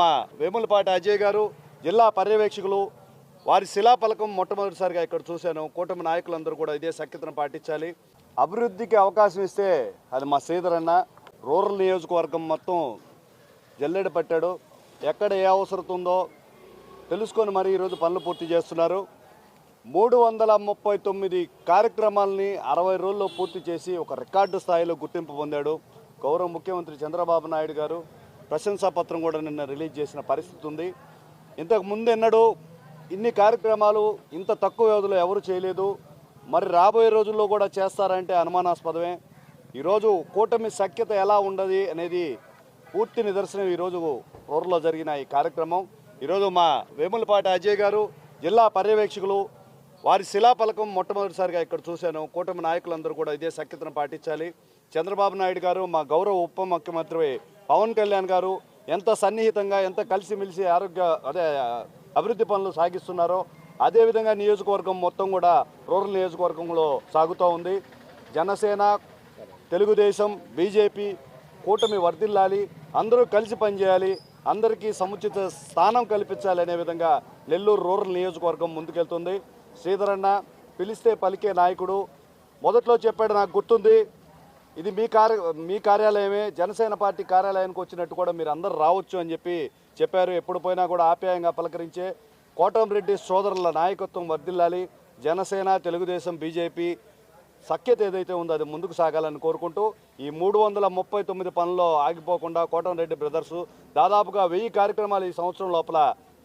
మా వేములపాటి అజయ్ గారు జిల్లా పర్యవేక్షకులు వారి శిలాఫలకం మొట్టమొదటిసారిగా ఇక్కడ చూశాను. కూటమి నాయకులందరూ కూడా ఇదే సఖ్యతను పాటించాలి. అభివృద్ధికి అవకాశం ఇస్తే అది మా శ్రీధర్ అన్న రూరల్ నియోజకవర్గం మొత్తం జల్లెడ పట్టాడు. ఎక్కడ ఏ అవసరం ఉందో తెలుసుకొని మరి ఈరోజు పనులు పూర్తి చేస్తున్నారు. మూడు వందల ముప్పై తొమ్మిది కార్యక్రమాలని అరవై రోజుల్లో పూర్తి చేసి ఒక రికార్డు స్థాయిలో గుర్తింపు పొందాడు. గౌరవ ముఖ్యమంత్రి చంద్రబాబు నాయుడు గారు ప్రశంసాపత్రం కూడా నిన్న రిలీజ్ చేసిన పరిస్థితి ఉంది. ఇంతకు ముందు ఎన్నడూ ఇన్ని కార్యక్రమాలు ఇంత తక్కువ వ్యవధిలో ఎవరు చేయలేదు. మరి రాబోయే రోజుల్లో కూడా చేస్తారంటే అనుమానాస్పదమే. ఈరోజు కూటమి సఖ్యత ఎలా ఉండదు అనేది పూర్తి నిదర్శనం ఈరోజు ఊర్లో జరిగిన ఈ కార్యక్రమం. ఈరోజు మా వేములపాటి అజయ్ గారు జిల్లా పర్యవేక్షకులు వారి శిలాఫలకం మొట్టమొదటిసారిగా ఇక్కడ చూశాను. కూటమి నాయకులందరూ కూడా ఇదే సఖ్యతను పాటించాలి. చంద్రబాబు నాయుడు గారు మా గౌరవ ఉప ముఖ్యమంత్రి పవన్ కళ్యాణ్ గారు ఎంత సన్నిహితంగా ఎంత కలిసిమెలిసి ఆరోగ్య అదే అభివృద్ధి పనులు సాగిస్తున్నారో అదేవిధంగా నియోజకవర్గం మొత్తం కూడా రూరల్ నియోజకవర్గంలో సాగుతూ ఉంది. జనసేన తెలుగుదేశం బీజేపీ కూటమి వర్ధిల్లాలి. అందరూ కలిసి పనిచేయాలి. అందరికీ సముచిత స్థానం కల్పించాలి అనే విధంగా నెల్లూరు రూరల్ నియోజకవర్గం ముందుకెళ్తుంది. శ్రీధరన్న పిలిస్తే పలికే నాయకుడు. మొదట్లో చెప్పాడు నాకు గుర్తుంది. ఇది మీ కార్య మీ కార్యాలయమే. జనసేన పార్టీ కార్యాలయానికి వచ్చినట్టు కూడా మీరు అందరు రావచ్చు అని చెప్పి చెప్పారు. ఎప్పుడు పోయినా కూడా ఆప్యాయంగా పలకరించే కోటంరెడ్డి సోదరుల నాయకత్వం వర్ధిల్లాలి. జనసేన తెలుగుదేశం బీజేపీ సఖ్యత ఏదైతే ఉందో అది ముందుకు సాగాలని కోరుకుంటూ ఈ మూడు వందల ముప్పై తొమ్మిది పనుల్లో ఆగిపోకుండా కోటంరెడ్డి బ్రదర్స్ దాదాపుగా వెయ్యి కార్యక్రమాలు ఈ సంవత్సరం లోపల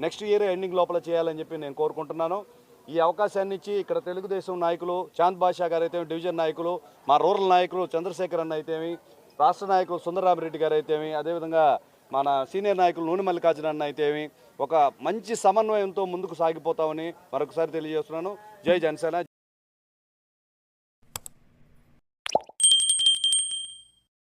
నెక్స్ట్ ఇయర్ ఎండింగ్ లోపల చేయాలని చెప్పి నేను కోరుకుంటున్నాను. ఈ అవకాశాన్ని ఇచ్చి ఇక్కడ తెలుగుదేశం నాయకులు చాంద్ బాషా గారు అయితే డివిజన్ నాయకులు మా రూరల్ నాయకులు చంద్రశేఖర్ అన్న అయితేమి రాష్ట్ర నాయకులు సుందరరామరెడ్డి గారు అయితేమి అదేవిధంగా మన సీనియర్ నాయకులు నూనె మల్లికార్జున అన్న అయితేమి ఒక మంచి సమన్వయంతో ముందుకు సాగిపోతామని మరొకసారి తెలియజేస్తున్నాను. జై జనసేన